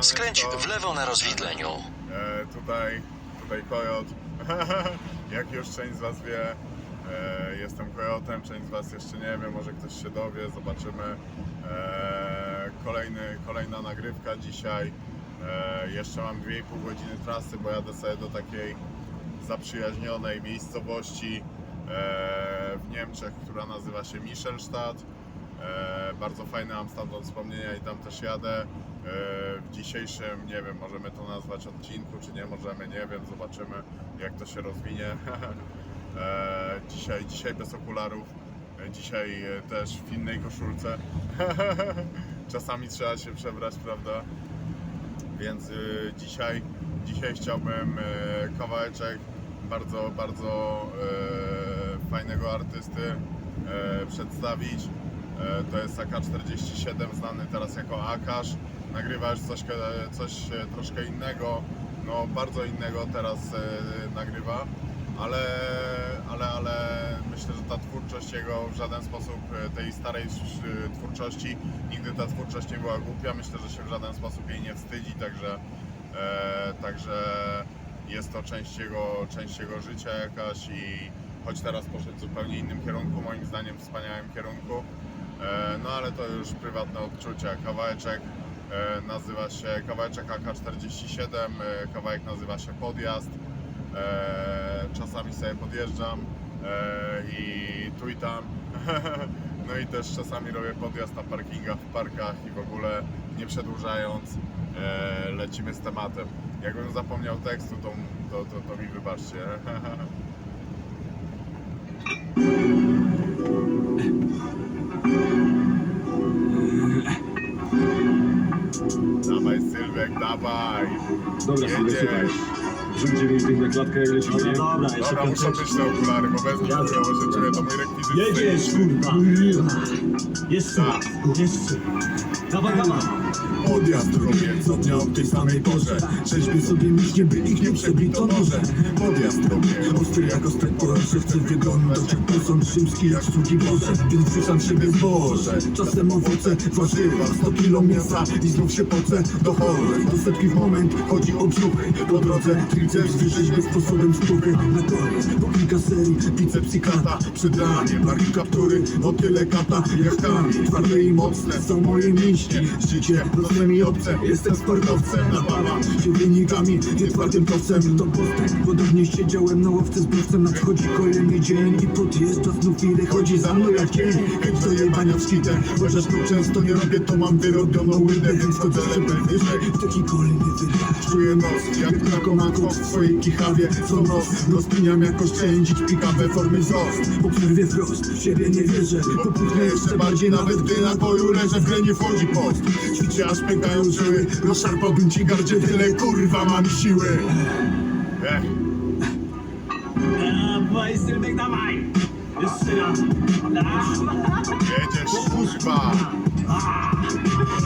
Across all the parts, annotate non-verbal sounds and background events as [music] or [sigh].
Skręć w lewo na rozwidleniu. E, tutaj, tutaj Kojot. [laughs] Jak już część z Was wie, e, jestem Kojotem, część z Was jeszcze nie wie, może ktoś się dowie, zobaczymy. E, kolejny, kolejna nagrywka dzisiaj. E, jeszcze mam 2,5 godziny trasy, bo jadę sobie do takiej zaprzyjaźnionej miejscowości e, w Niemczech, która nazywa się Michelstadt. E, bardzo fajne mam stamtąd wspomnienia i tam też jadę. E, w dzisiejszym, nie wiem, możemy to nazwać odcinku, czy nie możemy, nie wiem, zobaczymy jak to się rozwinie. [laughs] e, dzisiaj, dzisiaj bez okularów, dzisiaj też w innej koszulce. [laughs] Czasami trzeba się przebrać, prawda? Więc dzisiaj, dzisiaj chciałbym kawałeczek bardzo, bardzo fajnego artysty przedstawić. Y, to jest AK-47, znany teraz jako Akash. Nagrywa już coś, coś y, troszkę innego, no bardzo innego teraz nagrywa, ale, ale, ale myślę, że ta twórczość jego w żaden sposób tej starej twórczości, nigdy ta twórczość nie była głupia, myślę, że się w żaden sposób jej nie wstydzi, także, e, także jest to część jego, część jego życia jakaś i choć teraz poszedł w zupełnie innym kierunku, moim zdaniem wspaniałym kierunku, e, no ale to już prywatne odczucia. Kawałeczek e, nazywa się, kawałeczek AK-47, e, kawałek nazywa się Podjazd. E, czasami sobie podjeżdżam e, i tu i tam. [laughs] No i też czasami robię podjazd na parkingach, w parkach i w ogóle nie przedłużając e, lecimy z tematem. Jakbym zapomniał tekstu, to, to, to, to mi wybaczcie. [laughs] Dawaj Sylwek, dawaj! Dobra, Jedziesz. słuchaj. Rzuć 9 tych na klatkę, jak lecimy. No dobra, jeszcze Dobra, muszą być te okulary, bo bez nich Jadę. kurwa, że czuję to mój rekwizyt. Jedziesz, kurwa! Jeszcze, jeszcze. Dawaj, dawaj. Podjazd robię co dnia o tej samej porze Rzeźbię sobie miśnie, by ich nie przebito noże Podjazd robię, ostry jak ostre Porsche Chcę wyglądać jak posąg rzymski, jak sługi Boże Więc wrzucam w siebie zboże Czasem owoce, warzywa, 100 kilo mięsa I znów się pocę, dochodzę Do setki w moment, chodzi o brzuchy Po drodze triceps wyrzeźbię sposobem skóry Na koniec, po kilka serii, biceps i klata Przed raniem, barki kaptury, o tyle kata Jachtami, twarde i mocne są moje mięśnie. Życie proste mi obce, jestem sportowcem Napalam się wynikami, nie twardym towcem To postęp, podobnie siedziałem na ławce z browcem Nadchodzi kolejny dzień. I podjeżdża znów ile chodzi za mną jak cień. Chęć do jebania w szkitę, chociaż to często nie robię To mam wyrobioną łydę, więc chodzę żeby wyżej. Taki kolejny wydech Czuję nos, jak w swojej kichawie Co noc, rozpiniam jak oszczędzić pikawę formy wzrost. Po przerwie wprost, w siebie nie wierzę. Popuchnę jeszcze bardziej, nawet gdy na boju leżę W grę nie wchodzi post, ćwiczę aż pękają żyły. Rozszarpałbym ci gardzie, tyle kurwa mam siły. Ech, Dawaj, Sylwek, dawaj! Jeszcze raz. jedziesz kurwa!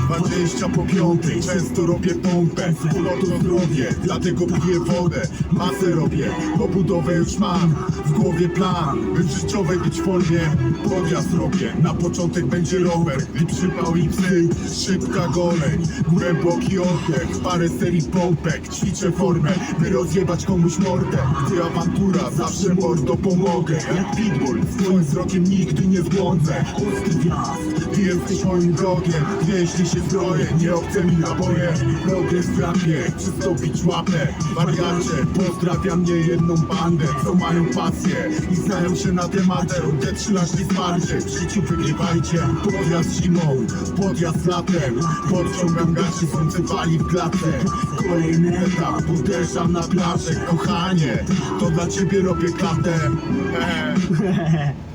20 po piątej, często robię pompę. Wspólnotą zdrowie, dlatego piję wodę. Masę robię, bo budowę już mam. W głowie plan, by w życiowej być formie. Podjazd robię, na początek będzie rower. I przypał i psy, szybka goleń. Głęboki oddech, parę serii pompek. Ćwiczę formę, by rozjebać komuś mordę. Gdy awantura, zawsze mordo pomogę. Jak pitbull, swoim wzrokiem nigdy nie zbłądzę. Ostry wjazd, ty jesteś moim wrogiem. Jeśli zbroję, nie obce mi naboje Progres w rapie, przystąpić łapę. Wariacie, pozdrawia mnie jedną bandę Co mają pasję i znają się na tematach Te trzynaście wsparcie, w życiu wygrywajcie Podjazd zimą, podjazd latem. Podciągam gacie, słońce wali w klatę Kolejny etap, uderzam na plażę. Kochanie, to dla ciebie robię klatę. Hehe. [laughs]